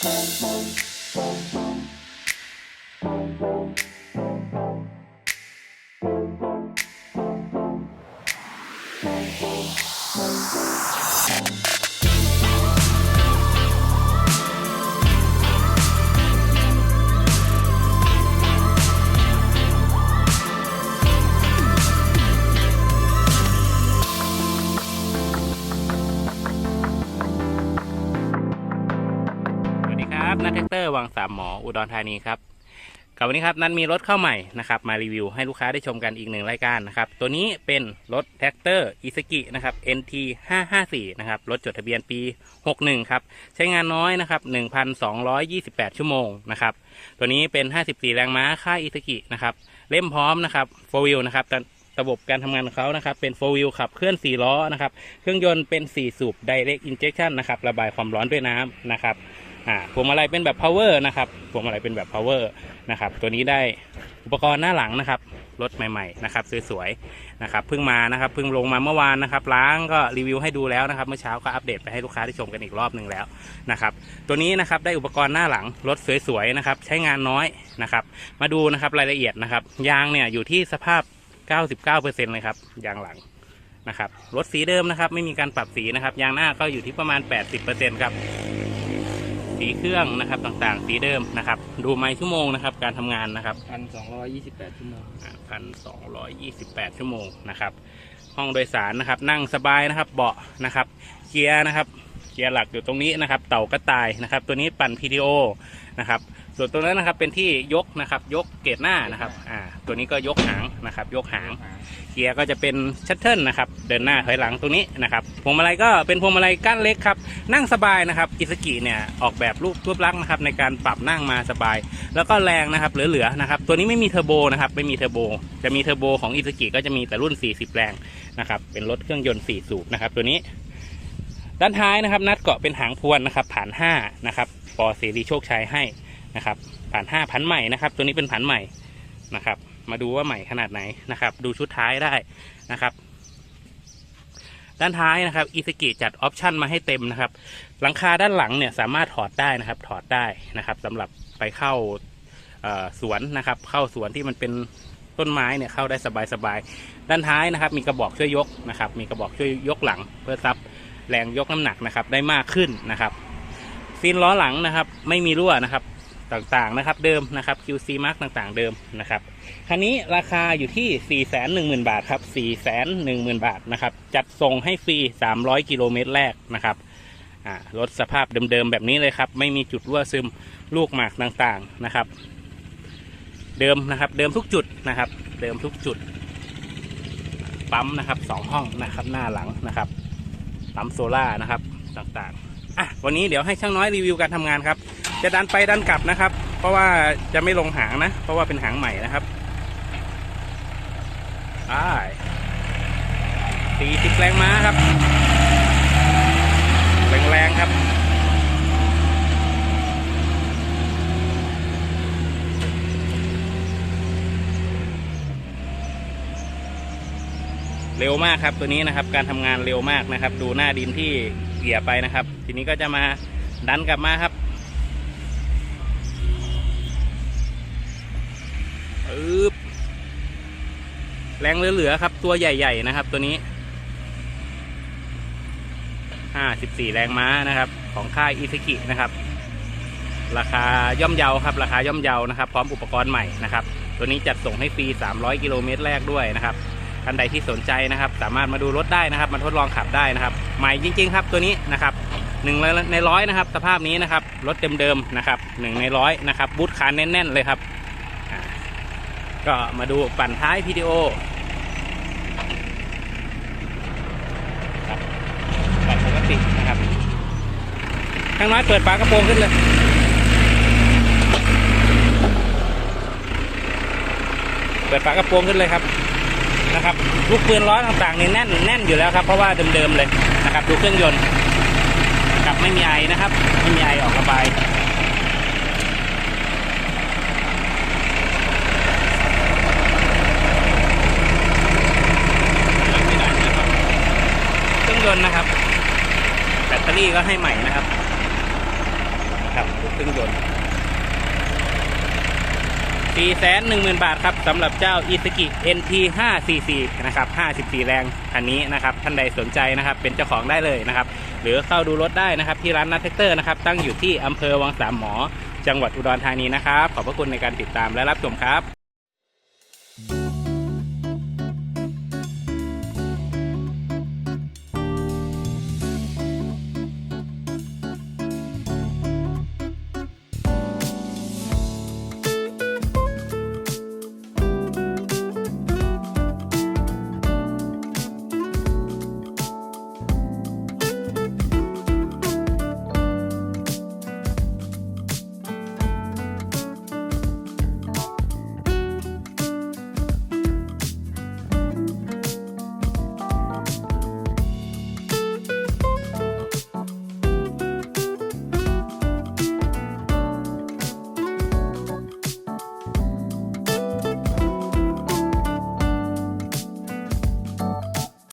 ส ร์วังสามหมออุดรธานีครับกับวันนี้ครับนัทมีรถเข้าใหม่นะครับมารีวิวให้ลูกค้าได้ชมกันอีกหนึ่งรายการนะครับตัวนี้เป็นรถแท็กเตอร์อิสกินะครับ NT 554นะครับรถจดทะเบียนปี 61ครับใช้งานน้อยนะครับ1,228 ชั่วโมงนะครับตัวนี้เป็น 54 แรงม้าค่ายอิสกินะครับเล่มพร้อมนะครับโฟวิลนะครับระบบการทำงานของเขานะครับ เป็นโฟวิลขับเคลื่อน 4 ล้อนะครับ เครื่องยนต์เป็น 4 สูบ Direct Injection นะครับ ระบายความร้อนด้วยน้ำนะครับ อ่าพวงมาลัยเป็นแบบ power นะครับพวงมาลัยเป็นแบบ power นะครับ ตัวนี้ได้อุปกรณ์หน้าหลังนะครับรถใหม่ๆนะครับสวยๆนะครับเพิ่งมานะครับเพิ่งลงมาเมื่อวานนะครับล้างก็รีวิวให้ดูแล้วนะครับ เมื่อเช้าก็อัปเดตไปให้ลูกค้าได้ชมกันอีกรอบหนึ่งแล้วนะครับ ตัวนี้นะครับได้อุปกรณ์หน้าหลังรถสวยๆนะครับ ใช้งานน้อยนะครับ มาดูนะครับรายละเอียดนะครับยางเนี่ยอยู่ที่สภาพ 99%เลยครับยางหลังนะครับรถสีเดิมนะครับ ไม่มีการปรับสีนะครับ ยางหน้าก็อยู่ที่ประมาณ 80%ครับ สีเครื่องนะครับต่างๆ สีเดิมนะครับ ดูไมล์ชั่วโมงนะครับ การทำงานนะครับพันสองร้อยยี่สิบแปดชั่วโมงพันสองร้อยยี่สิบแปดชั่วโมงนะครับ ห้องโดยสารนะครับ นั่งสบายนะครับ เบาะนะครับ เกียร์นะครับเกียร์หลักอยู่ตรงนี้นะครับ เต่ากระต่ายนะครับ ตัวนี้ปั่น PTO นะครับส่วนตัวนั้นนะครับเป็นที่ยกนะครับ ยกเกรดหน้านะครับอ่าตัวนี้ก็ยกหางนะครับ ยกหางเกียร์ก็จะเป็นชัตเทิลนะครับ เดินหน้าถอยหลังตรงนี้นะครับพวงมาลัยก็เป็นพวงมาลัยก้านเล็กครับนั่งสบายนะครับอิสกิเนี่ยออกแบบรูปรูปลักษณ์นะครับในการปรับนั่งมาสบาย แล้วก็แรงนะครับเหลือๆนะครับตัวนี้ไม่มีเทอร์โบนะครับไม่มีเทอร์โบ จะมีเทอร์โบของอิสกิก็จะมีแต่รุ่น 40 แรงนะครับเป็นรถเครื่องยนต์4สูบนะครับตัวนี้ ด้านท้ายนะครับ นัดเกาะเป็นหางพวนนะครับผ่าน5นะครับปอเสรีโชคชัยให้นะครับผ่าน5พันใหม่นะครับ ตัวนี้เป็นผันใหม่นะครับ มาดูว่าใหม่ขนาดไหนนะครับ ดูชุดท้ายได้นะครับ ด้านท้ายนะครับอิสกิจัดออปชันมาให้เต็มนะครับ หลังคาด้านหลังเนี่ยสามารถถอดได้นะครับ ถอดได้นะครับสำหรับไปเข้าสวนนะครับ เข้าสวนที่มันเป็นต้นไม้เนี่ยเข้าได้สบายๆด้านท้ายนะครับ มีกระบอกช่วยยกนะครับ มีกระบอกช่วยยกหลัง เพื่อซับ แรงยกน้ำหนักนะครับได้มากขึ้นนะครับซีนล้อหลังนะครับ ไม่มีรั่วนะครับต่างๆนะครับเดิมนะครับ QC mark ต่างๆเดิมนะครับคันนี้ราคาอยู่ที่ 4 1 0 0 0 0 บาทครับ 4 1 0 0 0 0 บาทนะครับ จัดส่งให้ฟรี 300 กิโลเมตรแรกนะครับรถสภาพเดิมๆแบบนี้เลยครับ ไม่มีจุดรั่วซึมลูกหมากต่างๆนะครับ เดิมนะครับเดิมทุกจุดนะครับ เดิมทุกจุด ปั๊มนะครับสองห้องนะครับหน้าหลังนะครับ ปั๊มโซล่านะครับต่างๆอะวันนี้เดี๋ยวให้ช่างน้อยรีวิวการทำงานครับ จะดันไปดันกลับนะครับ เพราะว่าจะไม่ลงหางนะ เพราะว่าเป็นหางใหม่นะครับอ่าสี่สิบแรงม้าครับ แรงๆครับ เร็วมากครับ ตัวนี้นะครับการทำงานเร็วมากนะครับ ดูหน้าดินที่เกี่ยไปนะครับ ทีนี้ก็จะมาดันกลับมาครับปึ๊บแรงเหลือๆครับ ตัวใหญ่ ๆ นะครับ ตัวนี้54แรงม้านะครับ ของค่ายอิซ k i นะครับ ราคาย่อมเยาครับ ราคาย่อมเยานะครับ พร้อมอุปกรณ์ใหม่นะครับ ตัวนี้จัดส่งให้ฟรี 300 กิโลเมตรแรกด้วยนะครับ ท่านใดที่สนใจนะครับ สามารถมาดูรถได้นะครับ มาทดลองขับได้นะครับ ใหม่จริง ๆ ครับตัวนี้นะครับหนึ่งในร้อยนะครับ สภาพนี้นะครับรถเดิมๆนะครับหนึ่งในร้อยนะครับบูทคานแน่น ๆ เลยครับ ก็มาดูปั่นท้ายพีดีโอปั่นปกตินะครับข้างน้อยเปิดฝากระโปรงขึ้นเลยเปิดฝากระโปรงขึ้นเลยครับ นะครับลูกปืนล้อต่างๆนี่แน่นแน่นอยู่แล้วครับ เพราะว่าเดิมๆเลยนะครับ ดูเครื่องยนต์นะครับไม่มีไอนะครับ ไม่มีไอออกระบายเครื่องยนต์นะครับ แบตเตอรี่ก็ให้ใหม่นะครับ ครับลูเครื่องยนต์ 4 1 0 0 0 0 บาทครับสำหรับเจ้าอิสกิ NT 544นะครับ54 แรงคันนี้นะครับท่านใดสนใจนะครับเป็นเจ้าของได้เลยนะครับ หรือเข้าดูรถได้นะครับที่ร้านนัทเทคเตอร์นะครับตั้งอยู่ที่อำเภอวังสามหมอ จังหวัดอุดรธานีนะครับ ขอบพระคุณในการติดตามและรับชมครับ